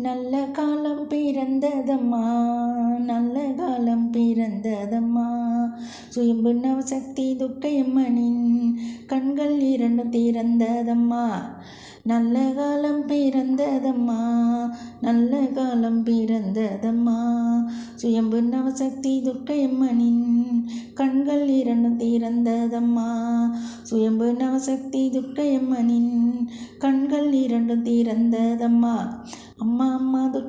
நல்ல காலம் பிறந்ததம்மா நல்ல காலம் பிறந்ததம்மா. சுயம்பு நவசக்தி துர்க்கையம்மனின் கண்கள் இரண்டு திறந்ததம்மா. நல்ல காலம் பிறந்ததம்மா நல்ல காலம் பிறந்ததம்மா. சுயம்பு நவசக்தி துர்க்கையம்மனின் கண்கள் இரண்டு திறந்ததம்மா. சுயம்பு நவசக்தி துர்க்கையம்மனின் கண்கள் இரண்டு திறந்ததம்மா. அம்மா அம்மா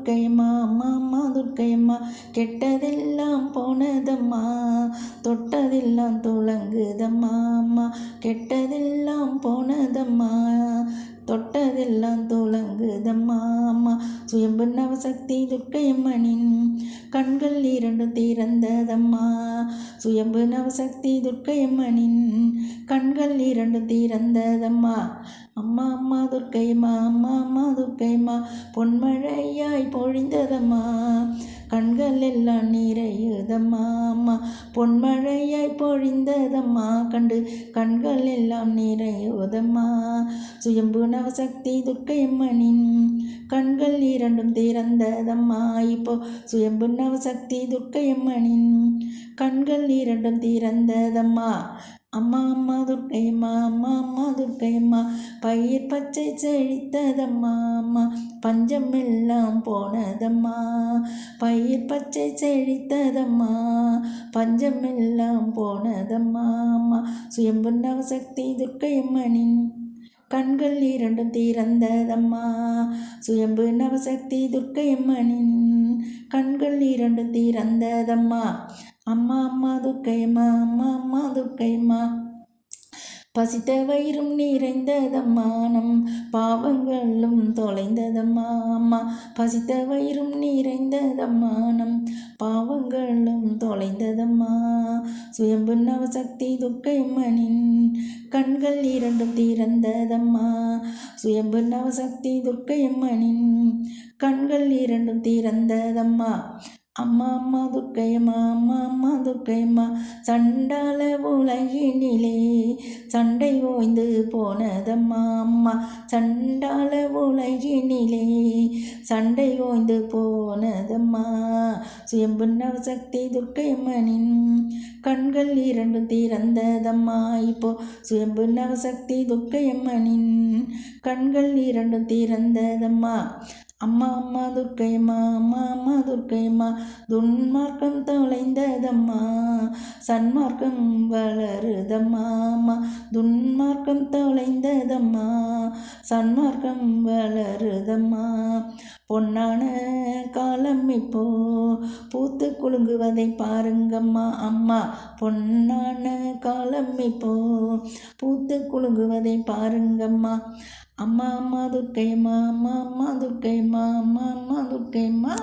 துர்க்கையம்மா அம்மா அம்மா துர்க்கையம்மா கெட்டதெல்லாம் போனதம்மா. தொட்டதெல்லாம் துளங்குதம்மா அம்மா. கெட்டதெல்லாம் போனதம்மா. தொட்டதெல்லாம் துலங்குதம்மா அம்மா. சுயம்பு நவசக்தி துர்க்கையம்மனின் கண்கள் இரண்டு திறந்ததம்மா சுயம்பு நவசக்தி துர்க்கையம்மனின் கண்கள் இரண்டு திறந்ததம்மா அம்மா அம்மா துர்க்கையம்மா அம்மா அம்மா துர்க்கையம்மா. பொன்மழையாய் பொழிந்ததம்மா. எல்லாம் நிறையுதம்மா அம்மா. பொன்மழையாய் பொழிந்ததம்மா. கண்டு கண்கள் எல்லாம் நிறையுதம்மா சுயம்பு நவசக்தி துர்க்கையம்மனின் கண்கள் இரண்டும் திறந்ததம்மா. இப்போ சுயம்பு நவசக்தி துர்க்கையம்மனின் கண்கள் இரண்டும் திறந்ததம்மா. அம்மா அம்மா துர்க்கையம்மா அம்மா அம்மா துர்க்கையம்மா பயிர் பச்சை செழித்ததம்மா அம்மா. பஞ்சம் எல்லாம் போனதம்மா. பயிர் பச்சை செழித்ததம்மா. பஞ்சம் எல்லாம் போனதம்மா அம்மா. சுயம்புன்னவ சக்தி துர்க்கையம்மனின் கண்கள் இரண்டும் திறந்ததம்மா. சுயம்பு நவசக்தி துர்க்கையம்மனின் கண்கள் இரண்டும் திறந்ததம்மா. அம்மா அம்மா துர்க்கையம்மா அம்மா அம்மா துர்க்கையம்மா பசித்த வயிறும் நிறைந்ததம்மா நம் பாவங்களும் தொலைந்ததம்மா அம்மா. பசித்த வயிறும் நிறைந்ததம்மா நம் பாவங்களும் தொலைந்ததம்மா. சுயம்பு நவசக்தி துர்க்கையம்மனின் கண்கள் இரண்டும் திறந்ததம்மா. சுயம்பு நவசக்தி துர்க்கையம்மனின் கண்கள் இரண்டும் திறந்ததம்மா. அம்மா அம்மா துர்க்கையம்மா அம்மா அம்மா துர்க்கையம்மா சண்டால உலகினிலே. சண்டை ஓய்ந்து போனதம்மா அம்மா சண்டால உலகினிலே. சண்டை ஓய்ந்து போனதம்மா சுயம்பு நவசக்தி துர்க்கையம்மனின் கண்கள் இரண்டும் திறந்ததம்மா. இப்போ சுயம்பு நவசக்தி துர்க்கையம்மனின் கண்கள் இரண்டும் திறந்ததம்மா. அம்மா அம்மா துர்க்கையம்மா அம்மா அம்மா துர்க்கையம்மா துன்மார்க்கம் தொலைந்ததம்மா சன்மார்க்கம் வளருதம்மா. துன்மார்க்கம் தொலைந்ததம்மா சன்மார்க்கம் வளருதம்மா. பொன்னான காலம் இப்போ பூத்து குலுங்குவதை பாருங்கம்மா அம்மா. பொன்னான காலம் இப்போ பூத்து குலுங்குவதை பாருங்கம்மா. அம்மா அம்மா துர்க்கைம்மா அம்மா அம்மா துர்க்கைம்மா அம்மா அம்மா துர்க்கைம்மா